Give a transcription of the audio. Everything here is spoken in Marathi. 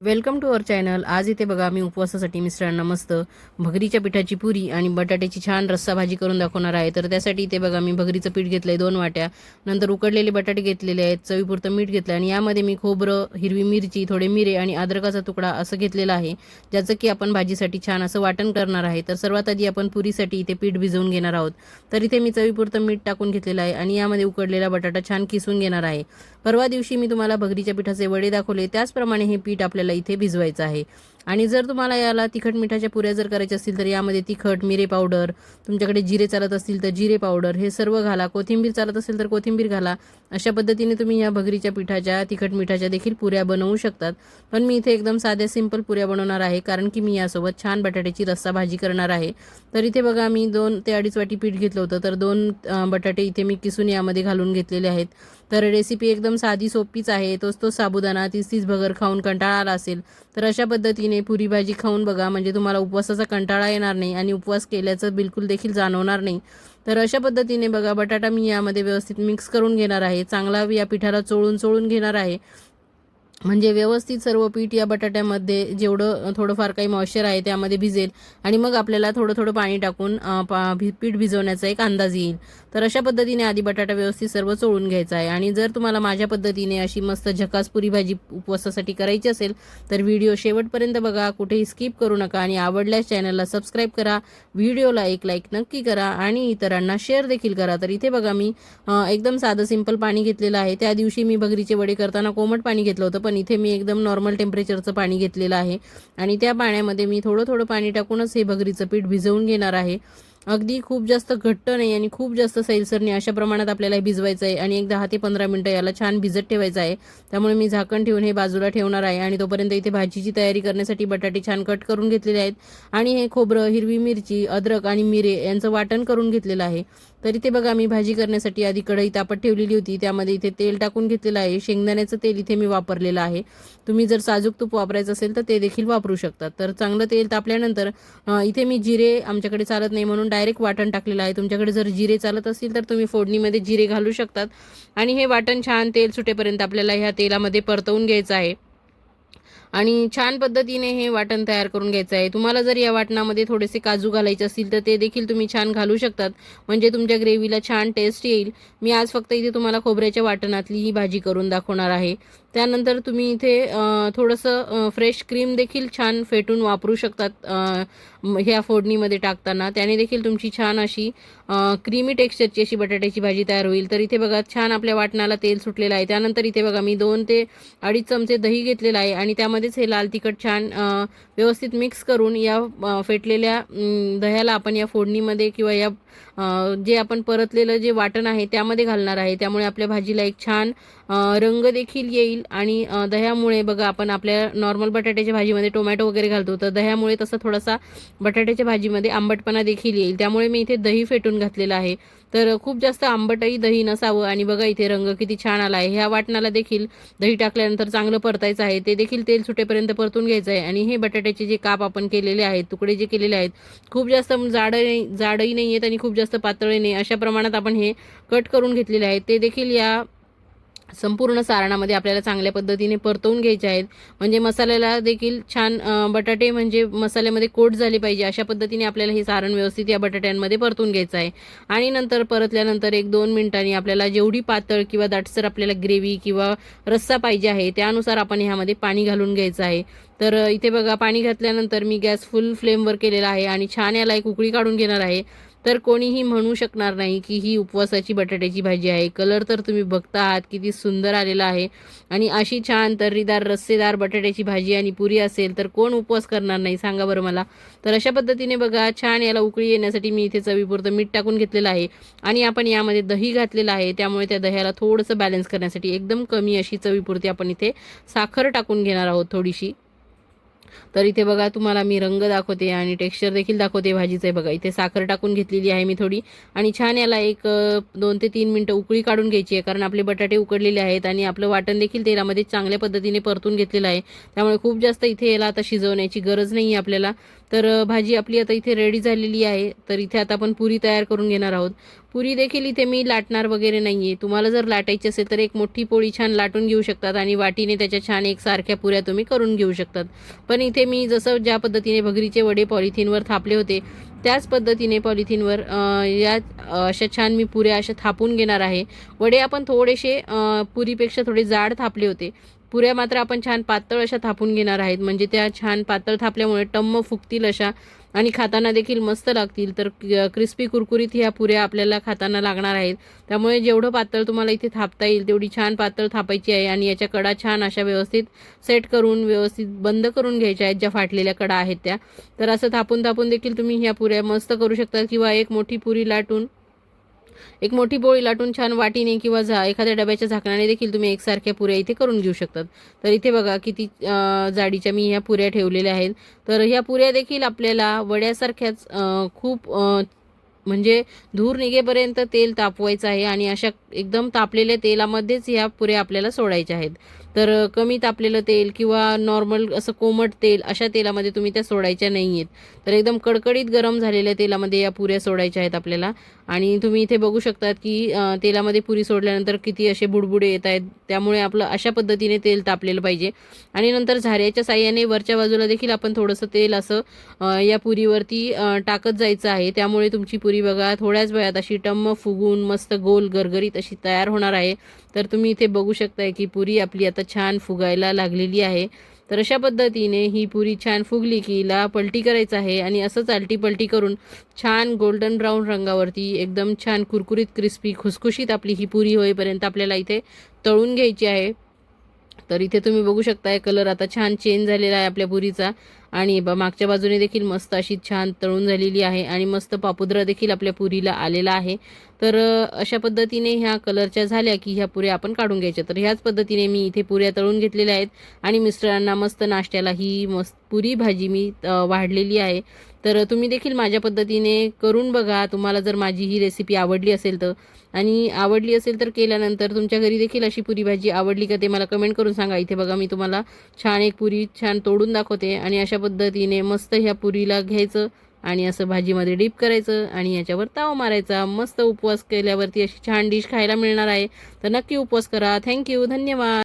Welcome to our channel. आज इथे बघा मी उपवासासाठी मिस्टरांना मस्त भगरीच्या पिठाची पुरी आणि बटाट्याची छान रस्सा भाजी करून दाखवणार आहे. तर त्यासाठी इथे बघा मी भगरीचं पीठ घेतलंय दोन वाट्या. नंतर उकडलेले बटाटे घेतलेले आहेत चवीपुरतं मीठ घेतलं आणि यामध्ये मी खोबरं हिरवी मिरची थोडे मिरे आणि अद्रकाचा तुकडा असं घेतलेलं आहे ज्याचं की आपण भाजीसाठी छान असं वाटण करणार आहे. तर सर्वात आधी आपण पुरीसाठी इथे पीठ भिजवून घेणार आहोत. तर इथे मी चवीपुरतं मीठ टाकून घेतलेलं आहे आणि यामध्ये उकडलेला बटाटा छान किसून घेणार आहे. परवा दिवशी मी तुम्हाला भगरीच्या पिठाचे वडे दाखवले. त्याचप्रमाणे हे पीठ आपल्याला इथे भिजवायचं आहे. आणि जर तुम्हाला याला तिखट मिठाच्या पुऱ्या जर करायच्या असतील तर यामध्ये तिखट मिरे पावडर तुमच्याकडे जिरे चालत असतील तर जिरे पावडर हे सर्व घाला. कोथिंबीर चालत असेल तर कोथिंबीर घाला. अशा पद्धतीने तुम्ही या भगरीच्या पिठाच्या तिखट मिठाच्या देखील पुऱ्या बनवू शकतात. पण मी इथे एकदम साध्या सिंपल पुऱ्या बनवणार आहे कारण की मी यासोबत छान बटाट्याची रस्सा भाजी करणार आहे. तर इथे बघा मी दोन ते अडीच वाटी पीठ घेतलं होतं. तर दोन बटाटे इथे मी किसून यामध्ये घालून घेतलेले आहेत. तर रेसिपी एकदम साधी सोपीच आहे. तोच तो साबुदाणा तीस तीस भगर खाऊन कंटाळा आला असेल तर अशा पद्धतीने पुरी भाजी खाऊन बघा. म्हणजे तुम्हाला उपवासाचा कंटाळा येणार नाही आणि उपवास केल्याचं बिलकुल देखील जाणवणार नाही. तर अशा पद्धतीने बघा बटाटा मी यामध्ये व्यवस्थित मिक्स करून घेणार आहे. चांगला या पिठाला चोळून चोळून घेणार आहे. म्हणजे व्यवस्थित सर्व पीठ या बटाट्यामध्ये जेवढं थोडंफार काही मॉइश्चर आहे त्यामध्ये भिजेल आणि मग आपल्याला थोडं थोडं पाणी टाकून पा भी- पीठ भिजवण्याचा एक अंदाज येईल. तर अशा पद्धतीने आधी बटाटा व्यवस्थित सर्व चोळून घ्यायचा आहे. आणि जर तुम्हाला माझ्या पद्धतीने अशी मस्त झकास पुरी भाजी उपवासासाठी करायची असेल तर व्हिडिओ शेवटपर्यंत बघा. कुठेही स्किप करू नका आणि आवडल्यास चॅनलला सबस्क्राईब करा. व्हिडिओला एक लाईक नक्की करा आणि इतरांना शेअर देखील करा. तर इथे बघा मी एकदम साधं सिंपल पाणी घेतलेलं आहे. त्या दिवशी मी भगरीचे वडे करताना कोमट पाणी घेतलं होतं पण इथे मी एकदम नॉर्मल टेम्परेचरचं पाणी घेतलेलं आहे. आणि त्या पाण्यामध्ये मी थोडं थोडं पाणी टाकूनच हे भगरीचं पीठ भिजवून घेणार आहे. अगदी खूप जास्त घट्ट नाही आणि खूप जास्त सैलसर नाही अशा प्रमाणात आपल्याला हे भिजवायचं आहे. आणि एक दहा ते पंधरा मिनटं याला छान भिजत ठेवायचं आहे. त्यामुळे मी झाकण ठेवून हे बाजूला ठेवणार आहे. आणि तोपर्यंत इथे भाजीची तयारी करण्यासाठी बटाटे छान कट करून घेतलेले आहेत. आणि हे खोबरं हिरवी मिरची अद्रक आणि मिरे यांचं वाटण करून घेतलेलं आहे. तर इथे बघा मी भाजी करण्यासाठी आधी कढई तापत ठेवलेली होती. त्यामध्ये इथे तेल टाकून घेतलेलं आहे. शेंगदाण्याचं तेल इथे मी वापरलेलं आहे. तुम्ही जर साजूक तूप वापरायचं असेल तर ते देखील वापरू शकतात तर चांगलं तेल तापल्यानंतर इथे मी जिरे आमच्याकडे चालत नाही म्हणून डायरेक्ट वाटण टाकलेलं आहे. तुमच्याकडे जर जिरे चालत असतील तर तुम्ही फोडणीमध्ये जिरे घालू शकतात. आणि हे वाटण छान तेल सुटेपर्यंत आपल्याला ह्या तेलामध्ये परतवून घ्यायचं आहे. आणि छान पद्धतीने हे वाटण तयार करून घ्यायचं आहे. तुम्हाला जर या वाटणामध्ये थोडेसे काजू घालायचे असतील तर ते देखील तुम्ही छान घालू शकतात. म्हणजे तुमच्या ग्रेव्हीला छान टेस्ट येईल. मी आज फक्त इथे तुम्हाला खोबऱ्याच्या वाटणातली ही भाजी करून दाखवणार आहे. त्यानंतर तुम्ही इथे थोडंसं फ्रेश क्रीम देखील छान फेटून वापरू शकतात ह्या फोडणीमध्ये टाकताना. त्याने देखील तुमची छान अशी क्रीमी टेक्स्चरची अशी बटाट्याची भाजी तयार होईल. तर इथे बघा छान आपल्या वाटणाला तेल सुटलेलं आहे. त्यानंतर इथे बघा मी दोन ते अडीच चमचे दही घेतलेलं आहे आणि त्यामध्येच हे लाल तिखट छान व्यवस्थित मिक्स करून या फेटलेल्या दह्याला आपण या फोडणीमध्ये किंवा या जे आपण परतलेलं जे वाटण आहे त्यामध्ये घालणार आहे. त्यामुळे आपल्या भाजीला एक छान रंग देखील येईल आणि दह्यामुळे बघा आपण आपल्या नॉर्मल बटाट्याच्या भाजीमध्ये टोमॅटो वगैरे घालतो. तर दह्यामुळे तसा थोडासा बटाट्याच्या भाजीमध्ये आंबटपणा देखील येईल. त्यामुळे मी इथे दही फेटून घातलेलं आहे. तर खूप जास्त आंबटही दही नसावं. आणि बघा इथे रंग किती छान आला आहे ह्या वाटणाला देखील दही टाकल्यानंतर चांगलं परतायचं आहे. ते देखील तेल सुटेपर्यंत परतून घ्यायचं आहे. आणि हे बटाट्याचे जे काप आपण केलेले आहेत तुकडे जे केलेले आहेत खूप जास्त जाड नाही जाडही नाही आहेत आणि खूप जास्त पातळही नाही. अशा प्रमाणात आपण हे कट करून घेतलेले आहेत. ते देखील या संपूर्ण सारणामध्ये आपल्याला चांगल्या पद्धतीने परतवून घ्यायचे आहेत. म्हणजे मसाल्याला देखील छान बटाटे म्हणजे मसाल्यामध्ये कोट झाले पाहिजे. अशा पद्धतीने आपल्याला हे सारण व्यवस्थित या बटाट्यांमध्ये परतून घ्यायचं आहे. आणि नंतर परतल्यानंतर एक दोन मिनिटांनी आपल्याला जेवढी पातळ किंवा दाटसर आपल्याला ग्रेव्ही किंवा रस्सा पाहिजे आहे त्यानुसार आपण ह्यामध्ये पाणी घालून घ्यायचं आहे. तर इथे बघा पाणी घातल्यानंतर मी गॅस फुल फ्लेमवर केलेला आहे आणि छान याला एक उकळी काढून घेणार आहे. तर कोणीही म्हणू शकणार नाही की ही उपवासाची बटाट्याची भाजी आहे. कलर तर तुम्ही बघता आहात किती सुंदर आलेला आहे. आणि अशी छान तर्रीदार रस्सेदार बटाट्याची भाजी आणि पुरी असेल तर कोण उपवास करणार नाही? सांगा बरं मला. तर अशा पद्धतीने बघा छान याला उकळी येण्यासाठी मी इथे चवीपुरतं मीठ टाकून घेतलेलं आहे. आणि आपण यामध्ये दही घातलेलं आहे. त्यामुळे त्या दह्याला थोडंसं बॅलन्स करण्यासाठी एकदम कमी अशी चवीपुरती आपण इथे साखर टाकून घेणार आहोत थोडीशी. तर इथे बघा तुम्हाला मी रंग दाखवते आणि टेक्स्चर देखील दाखवते भाजीचं. आहे बघा इथे साखर टाकून घेतलेली आहे मी थोडी. आणि छान याला एक दोन ते तीन मिनटं उकळी काढून घ्यायची आहे कारण आपले बटाटे उकडलेले आहेत आणि आपलं वाटण देखील तेलामध्ये चांगल्या पद्धतीने परतून घेतलेलं आहे. त्यामुळे खूप जास्त इथे याला आता शिजवण्याची गरज नाही आहे आपल्याला. तर भाजी आपली आता इथे रेडी झालेली आहे. तर इथे आता आपण पुरी तयार करून घेणार आहोत. पुरी देखील इथे मी लाटणार वगैरे नाही आहे तुम्हाला जर लाटायची असेल तर एक मोठी पोळी छान लाटून घेऊ शकतात आणि वाटीने त्याच्या छान एक सारख्या पुऱ्या तुम्ही करून घेऊ शकतात. पण इथे मी जसं ज्या पद्धतीने भगरीचे वडे पॉलिथिनवर थापले होते त्याच पद्धतीने पॉलिथिनवर या अशा छान मी पुऱ्या अशा थापून घेणार आहे. वडे आपण थोडेसे पुरीपेक्षा थोडे जाड थापले होते. पुऱ्या मात्र आपण छान पातळ अशा थापून घेणार आहेत. म्हणजे त्या छान पातळ थापल्यामुळे टम्म फुगतील अशा आणि खाताना देखील मस्त लागतील. तर क्रिस्पी कुरकुरीत ह्या पुऱ्या आपल्याला खाताना लागणार आहेत. त्यामुळे जेवढं पातळ तुम्हाला इथे थापता येईल तेवढी छान पातळ थापायची आहे आणि याच्या कडा छान अशा व्यवस्थित सेट करून व्यवस्थित बंद करून घ्यायच्या आहेत ज्या फाटलेल्या कडा आहेत त्या. तर असं थापून थापून देखील तुम्ही ह्या पुऱ्या मस्त करू शकता किंवा एक मोठी पुरी लाटून एक मोठी पोळी लाटून छान वाटीने किंवा झा एखाद्या डब्याच्या झाकणाने देखील तुम्ही एकसारख्या पुऱ्या इथे करून घेऊ शकतात. तर इथे बघा किती जाडीच्या मी ह्या पुऱ्या ठेवलेल्या आहेत. तर ह्या पुऱ्या देखील आपल्याला वड्यासारख्याच खूप म्हणजे धूर निघेपर्यंत तेल तापवायचं आहे आणि अशा एकदम तापलेल्या तेलामध्येच ह्या पुऱ्या आपल्याला सोडायच्या आहेत. तर कमी तापलेलं तेल किंवा नॉर्मल असं कोमट तेल अशा तेलामध्ये तुम्ही त्या सोडायच्या नाही आहेत तर एकदम कडकडीत गरम झालेल्या तेलामध्ये या पुऱ्या सोडायच्या आहेत आपल्याला. आणि तुम्ही इथे बघू शकतात की तेलामध्ये पुरी सोडल्यानंतर किती असे बुडबुडे येत आहेत. त्यामुळे आपलं अशा पद्धतीने तेल तापलेलं पाहिजे. आणि नंतर झाऱ्याच्या साह्याने वरच्या बाजूला देखील आपण थोडंसं तेल असं या पुरीवरती टाकत जायचं आहे. त्यामुळे तुमची पुरी बघा थोड्याच वेळात अशी टम्म फुगून मस्त गोल गरगरीत अशी तयार होणार आहे. तर तुम्ही इथे बघू शकताय की पुरी आपली आता छान फुगायला लागलेली आहे. तर अशा पद्धतीने ही पुरी छान फुगली की हिला पलटी करायचं आहे आणि असंच आलटी पलटी करून छान गोल्डन ब्राऊन रंगावरती एकदम छान कुरकुरीत क्रिस्पी खुसखुशीत आपली ही पुरी होईपर्यंत आपल्याला इथे तळून घ्यायची आहे. तर इथे तुम्ही बघू शकताय कलर आता छान चेंज झालेला आहे आपल्या पुरीचा. आणि ब मागच्या बाजूने देखील मस्त अशी छान तळून झालेली आहे आणि मस्त पापुद्रा देखील आपल्या पुरीला आलेला आहे. तर अशा पद्धतीने ह्या कलरच्या झाल्या की ह्या पुऱ्या आपण काढून घ्यायच्या. तर ह्याच पद्धतीने मी इथे पुऱ्या तळून घेतलेल्या आहेत आणि मिस्टरांना मस्त नाश्त्याला ही मस्त पुरी भाजी मी वाढलेली आहे. तर तुम्ही देखील माझ्या पद्धतीने करून बघा. तुम्हाला जर माझी ही रेसिपी आवडली असेल तर. आणि आवडली असेल तर केल्यानंतर तुमच्या घरी देखील अशी पुरी भाजी आवडली का ते मला कमेंट करून सांगा. इथे बघा मी तुम्हाला छान एक पुरी छान तोडून दाखवते आणि अशा पद्धतीने मस्त ह्या पुरीला घ्यायचं आणि असं भाजीमध्ये डीप करायचं आणि याच्यावर ताव मारायचा. मस्त उपवास केल्यावरती अशी छान डिश खायला मिळणार आहे. तर नक्की उपवास करा. थँक्यू धन्यवाद.